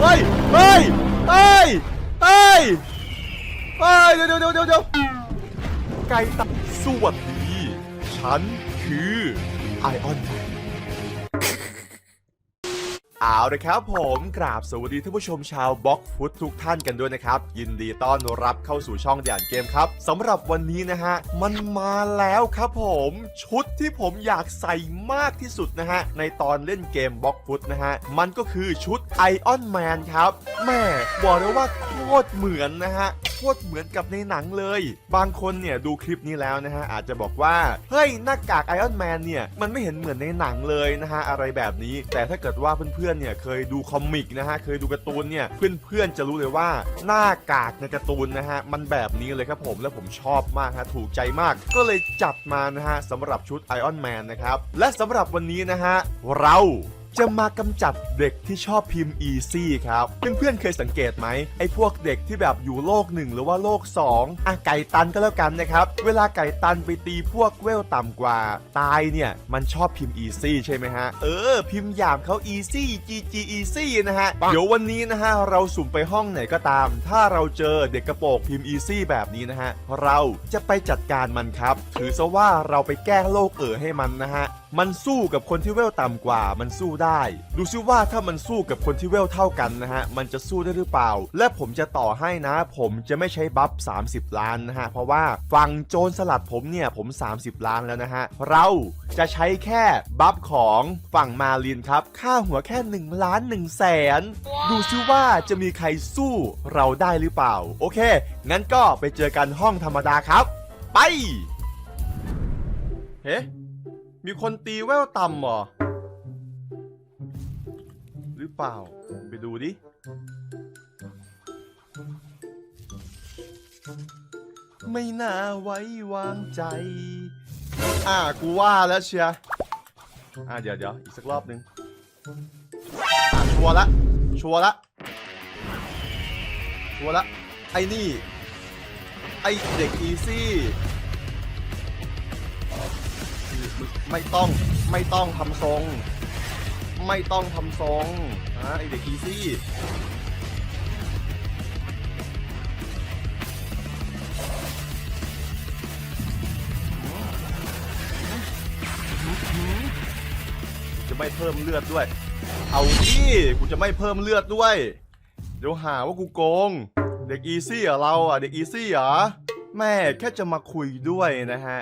เฮ้ย เฮ้ย เฮ้ย เฮ้ย เฮ้ย เดี๋ยวเดี๋ยวเดี๋ยวเดี๋ยวไก่ตับสวัสดี ฉันคือไอออนแมน เอาละครับผมกราบสวัสดีท่านผู้ชมชาวบล็อกฟุตทุกท่านกันด้วยนะครับ ยินดีต้อนรับเข้าสู่ช่องด่านเกมครับสำหรับวันนี้นะฮะ มันมาแล้วครับผม ชุดที่ผมอยากใส่มากที่สุดนะฮะ ในตอนเล่นเกมบล็อกฟุตนะฮะ มันก็คือชุดไอออนแมนครับแม่บอกเลยว่าโคตรเหมือนนะฮะโคตรเหมือนกับในหนังเลย บางคนเนี่ยดูคลิปนี้แล้วนะฮะอาจจะบอกว่า เฮ้ยหน้ากากไอออนแมนเนี่ย มันไม่เห็นเหมือนในหนังเลยนะฮะ อะไรแบบนี้ แต่ถ้าเกิดว่าเพื่อนๆเนี่ยเคยดูคอมิกนะฮะเคยดูการ์ตูนเนี่ยเพื่อนๆจะรู้เลยว่าหน้ากากในการ์ตูนนะฮะมันแบบนี้เลยครับผมและผมชอบมากฮะถูกใจมาก ก็เลยจัดมานะฮะสำหรับชุดไอออนแมนนะครับและสำหรับวันนี้นะฮะเรา จะมากำจัดเด็กที่ชอบพิมพ์ easy ครับ เพื่อนๆเคยสังเกตไหมไอ้พวกเด็กที่แบบอยู่โลกหนึ่งหรือว่าโลก 2อะไก่ตันก็แล้วกันนะครับ เวลาไก่ตันไปตีพวกเวลต่ำกว่า ตายเนี่ยมันชอบพิมพ์ easy ใช่ไหมฮะ เออ พิมพ์หยามเขา easy gg easy นะฮะ เดี๋ยววันนี้นะฮะ เราสุ่มไปห้องไหนก็ตาม ถ้าเราเจอเด็กกระโปรงพิมพ์ easy แบบนี้นะฮะ เราจะไปจัดการมันครับ ถือซะว่าเราไปแก้โลกเอ๋อให้มันนะฮะ มันสู้กับคนที่เวลต่ำกว่า มันสู้ได้ ดูซิว่าถ้ามันสู้กับคนที่เวลเท่ากันนะฮะ มันจะสู้ได้หรือเปล่า และผมจะต่อให้นะ ผมจะไม่ใช้บัฟ 30 ล้านนะฮะ เพราะว่าฝั่งโจรสลัดผมเนี่ยผม 30 ล้านแล้วนะฮะ เราจะใช้แค่บัฟของฝั่งมาลินครับ ค่าหัวแค่1ล้าน1แสน ดูซิว่าจะมีใครสู้เราได้หรือเปล่า โอเค งั้นก็ไปเจอกันห้องธรรมดาครับ ไป เฮ้ มีคนตีแววต่ำเหรอ หรือเปล่า ไปดูดิ ไม่น่าไว้วางใจ อ่ากูว่าแล้วเชียร์อ่าเดี๋ยวเดี๋ยวอีกสักรอบนึง อ่าชัวร์ละ ชัวร์ละ ชัวร์ละ ไอ้นี่ ไอ้เด็กอีซี่ ไม่ต้องไม่ต้องทำทรง ไม่ต้องทำทรงนะไอเด็กอีซี่จะไม่เพิ่มเลือดด้วย เอาดิกูจะไม่เพิ่มเลือดด้วย เดี๋ยวหาว่ากูโกง เด็กอีซี่เหรอเราอะเด็กอีซี่เหรอแม่แค่จะมาคุยด้วยนะฮะ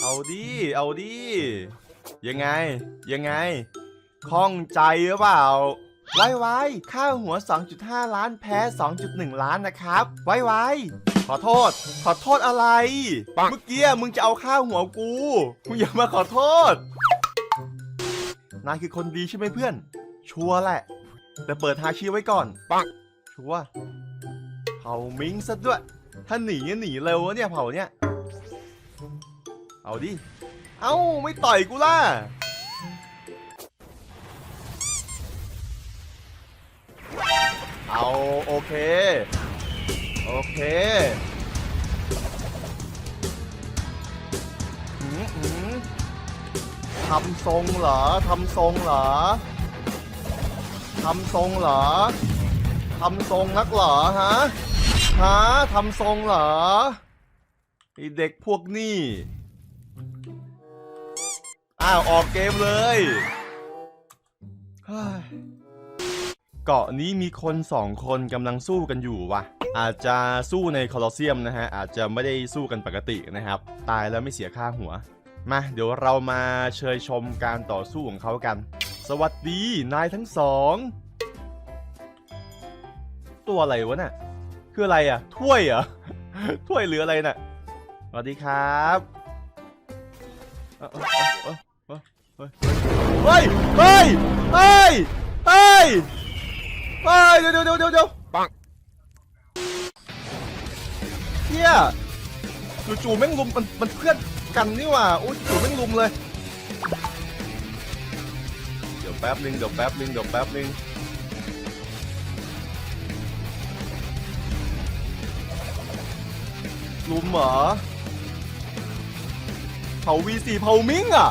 เอาดิ เอาดิ ยังไง ยังไง ข้องใจหรือเปล่า ไว้ไว้ค่าหัว 2.5 ล้านแพ้ 2.1 ล้านนะครับ ไว้ไว้ขอโทษ ขอโทษอะไร เมื่อกี้มึงจะเอาค่าหัวกู มึงอย่ามาขอโทษ นายคือคนดีใช่ไหมเพื่อน ชัวร์แหละ แต่เปิดฮาชีไว้ก่อนปังชัวร์เผามิงซะด้วย ถ้าหนีเนี่ยหนีเร็ววะเนี่ยเผาเนี่ย เอาดิ เอ้าไม่ต่อยกูล่ะ เอาโอเค โอเคทำทรงเหรอทำทรงเหรอทำทรงเหรอทำทรงนักเหรอฮะฮะทำทรงเหรอไอเด็กพวกนี่ อ้าว ออกเกมเลยเกาะนี้มีคนสองคนกำลังสู้กันอยู่ว่ะอาจจะสู้ในคอลอสเซียมนะฮะ อาจจะไม่ได้สู้กันปกตินะครับ ตายแล้วไม่เสียค่าหัว มา เดี๋ยวเรามาเชยชมการต่อสู้ของเขากัน สวัสดีนายทั้งสอง ตัวอะไรวะน่ะ คืออะไรอะ ถ้วยเหรอ ถ้วยหรืออะไรน่ะ สวัสดีครับ เอ้าเอ้าเอ้าเอ้าเอ้าเฮ้ย เฮ้ย เฮ้ย เฮ้ย เฮ้ย เดี๋ยวเดี๋ยวเดี๋ยวเดี๋ยวปังเฮียจู่ๆแม่งลุมมันมันเพื่อนกันนี่หว่าโอ้ยจู่ๆแม่งลุมเลย เดี๋ยวแป๊บนึงเดี๋ยวแป๊บนึงเดี๋ยวแป๊บนึงลุมเหรอเผาวีสี่เผามิงอะ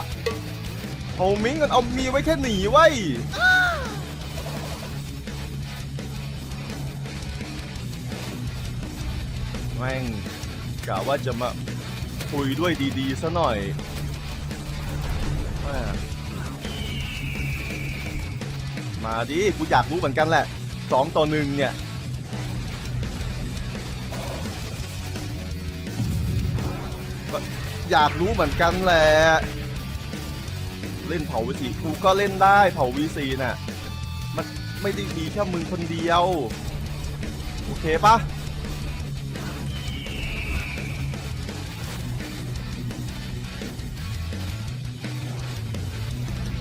เอามิ้งกันเอามีไว้แค่หนีไว้แม่งกะว่าจะมาคุยด้วยดีๆซะหน่อยมาดิกูอยากรู้เหมือนกันแหละสองต่อหนึ่งเนี่ยอยากรู้เหมือนกันแหละ เล่นเผาวีซีกูก็เล่นได้เผาวีซีน่ะ มันไม่ได้มีแค่มึงคนเดียว โอเคปะ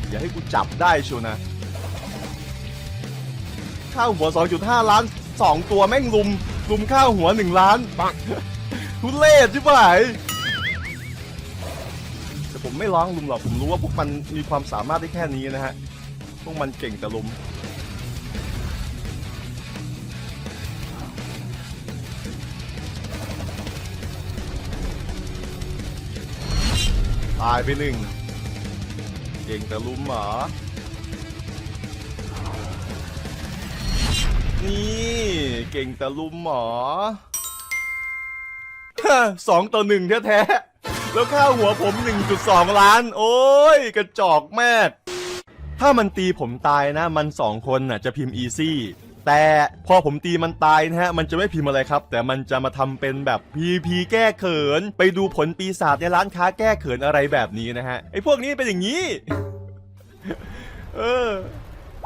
อย่าให้กูจับได้ชัวนะ ข้าวหัว 2.5 ล้าน 2 ตัวแม่งลุมลุมข้าวหัว 1 ล้านปังทุเรศใช่ไหมแต่ ผมไม่ร้องลุมหรอกผมรู้ว่าพวกมันมีความสามารถได้แค่นี้นะฮะพวกมันเก่งแต่ลุมตายไปหนึ่งเก่งแต่ลุมเหรอนี่เก่งแต่ลุมหมอสองต่อหนึ่งแท้ๆ แล้วค่าหัวผม 1.2 ล้าน โอ้ย กระจอกแม่ถ้ามันตีผมตายนะ มันสองคนน่ะจะพิมพ์อีซี่ แต่พอผมตีมันตายนะฮะ มันจะไม่พิมพ์อะไรครับ แต่มันจะมาทำเป็นแบบ PP แก้เขิน ไปดูผลปีศาจในร้านค้าแก้เขินอะไรแบบนี้นะฮะ ไอ้พวกนี้เป็นอย่างนี้ เออ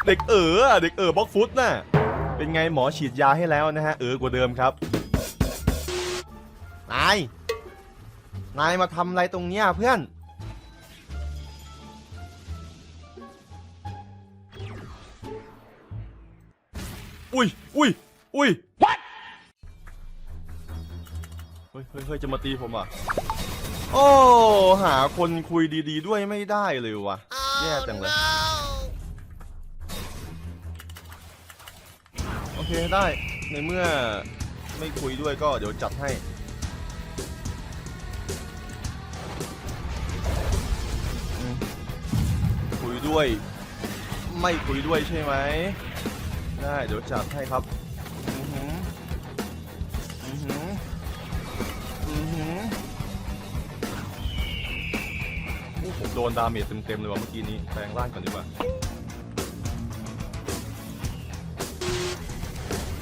เด็กเอ๋อเด็กเอ๋อบล็อกฟุตน่ะ เป็นไงหมอฉีดยาให้แล้วนะฮะ เออกว่าเดิมครับนาย นายมาทำอะไรตรงเนี้ยเพื่อน อุ้ยอุ้ยอุ้ย What เฮ้ยเฮ้ยเฮ้ยจะมาตีผมอะ โอ้ หาคนคุยดีๆด้วยไม่ได้เลยวะแย่จังเลย โอเคได้ ในเมื่อไม่คุยด้วยก็เดี๋ยวจัดให้ ด้วย ไม่คุยด้วยใช่ไหมได้เดี๋ยวจัดให้ครับอือหืออือหืออือหือโอ้ผมโดนดาเมจเต็มๆเลยว่ะเมื่อกี้นี้แปลงร่างก่อนดีกว่า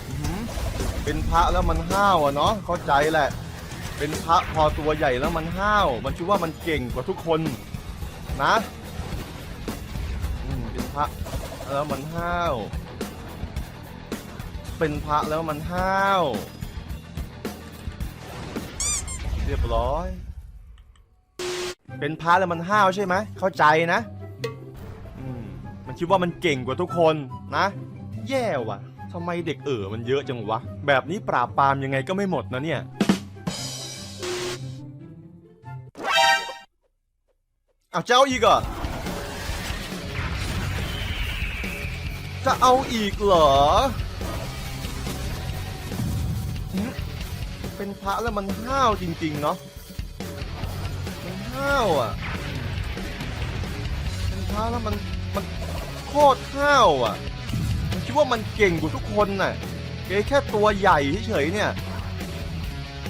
อือหือเป็นพระแล้วมันห้าวอะเนาะเข้าใจแหละ เป็นพระพอตัวใหญ่แล้วมันห้าว มันคิดว่ามันเก่งกว่าทุกคนนะ แล้วมันห้าว เป็นพระแล้วมันห้าว เรียบร้อย เป็นพระแล้วมันห้าวใช่ไหม เข้าใจนะอืมมันคิดว่ามันเก่งกว่าทุกคนนะ แย่ว่ะทำไมเด็กเอ๋อมันเยอะจังวะ แบบนี้ปราบปรามยังไงก็ไม่หมดนะเนี่ย เอาวจะเอาอีกเห จะเอาอีกเหรอ เป็นพระแล้วมันห้าวจริง ๆ เนาะ มันห้าวอะ เป็นพระแล้วมันมันโคตรห้าวอะ มันคิดว่ามันเก่งกว่าทุกคนน่ะเกแค่ตัวใหญ่เฉยๆเนี่ย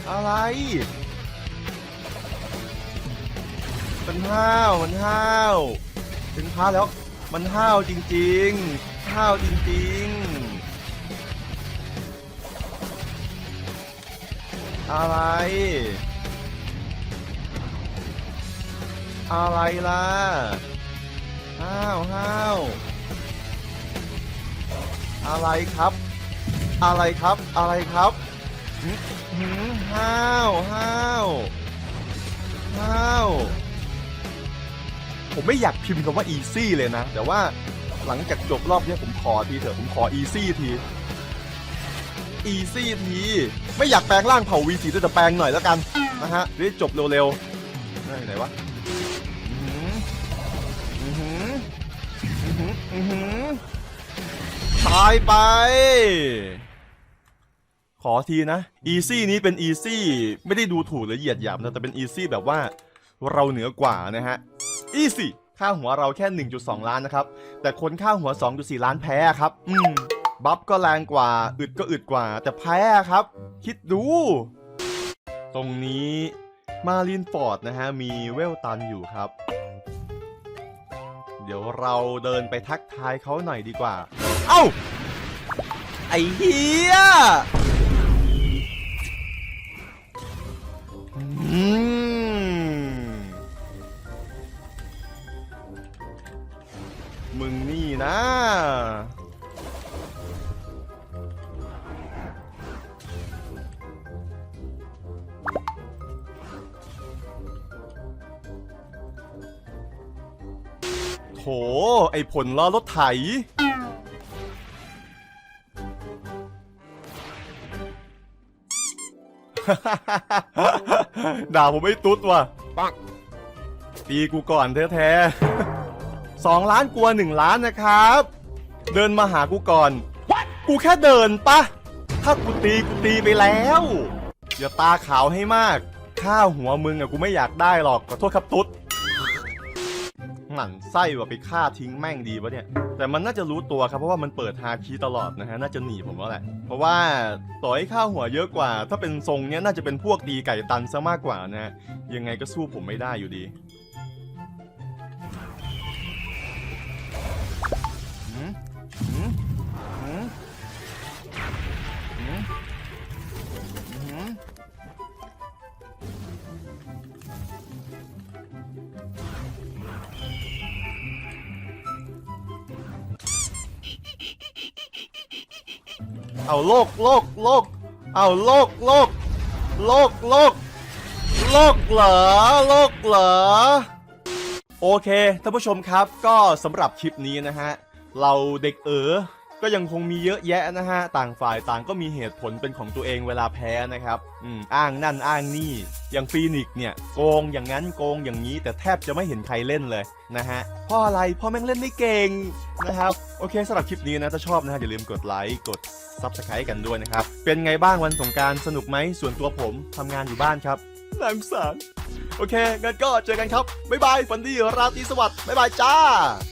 อะไร มันห้าว มันห้าว เป็นพระแล้วมันห้าวจริง ๆ ห้าวจริงๆ อะไร อะไรล่ะ ห้าวห้าวอะไรครับ อะไรครับ อะไรครับหึหืมห้าวห้าวห้าว ผมไม่อยากพิมพ์คำว่า easy เลยนะ แต่ว่า หลังจากจบรอบนี้ผมขอทีเถอะผมขอ easy ที easy ทีไม่อยากแปลงร่างเผ่า V4 แต่แปลงหน่อยแล้วกันนะฮะจะได้จบเร็วๆได้ไหนวะอือหืออือหืออือหืออือหือตายไป ขอทีนะ easy นี้เป็น easy ไม่ได้ดูถูกหรือเหยียดหยามนะแต่เป็น easy แบบว่าเราเหนือกว่านะฮะ easy ค่าหัวเราแค่ 1.2 ล้านนะครับ แต่คนค่าหัว 2.4 ล้านแพ้ครับ อืม บัฟก็แรงกว่า อึดก็อึดกว่า แต่แพ้ครับ คิดดู ตรงนี้มารีนฟอร์ดนะฮะ มีเวลตันอยู่ครับ เดี๋ยวเราเดินไปทักทายเขาหน่อยดีกว่า เอ้า ไอ้เฮียอืม มึงนี่นะโถไอผลล้อรถไถ ด่าผมไม่ตุ๊ดว่ะตีกูก่อนแท้ๆ สองล้านกลัวหนึ่งล้านนะครับ เดินมาหากูก่อน กูแค่เดินปะ ถ้ากูตีกูตีไปแล้วอย่าตาขาวให้มาก ข้าวหัวมึงอะกูไม่อยากได้หรอก ขอโทษครับตุ๊ดหมั่นไส้ว่าไปฆ่าทิ้งแม่งดีปะเนี่ย แต่มันน่าจะรู้ตัวครับเพราะว่ามันเปิดฮาคีตลอดนะฮะ น่าจะหนีผมแล้วแหละ เพราะว่าต่อให้ข้าวหัวเยอะกว่า ถ้าเป็นทรงเนี้ยน่าจะเป็นพวกตีไก่ตันซะมากกว่านะฮะ ยังไงก็สู้ผมไม่ได้อยู่ดี เอาโลกโลกโลกเอาโลกโลกโลกโลกโลกเหรอโลกเหรอโอเคท่านผู้ชมครับก็สำหรับคลิปนี้นะฮะ เราเด็กเอ๋อ ก็ยังคงมีเยอะแยะนะฮะ ต่างฝ่ายต่างก็มีเหตุผลเป็นของตัวเองเวลาแพ้นะครับอืมอ้างนั่นอ้างนี่ อย่างฟีนิกซ์เนี่ยโกงอย่างนั้นโกงอย่างนี้ แต่แทบจะไม่เห็นใครเล่นเลยนะฮะเพราะอะไรเพราะแม่งเล่นไม่เก่งนะครับโอเคสำหรับคลิปนี้นะถ้าชอบนะฮะอย่าลืมกดไลค์กดซับสไครต์กันด้วยนะครับ เป็นไงบ้างวันสงกรารสนุกไหมส่วนตัวผมทำงานอยู่บ้านครับน่าสงสารโอเคงั้นก็เจอกันครับบ๊ายบายฝันดีราตรีสวัสดิ์บ๊ายบายจ้า I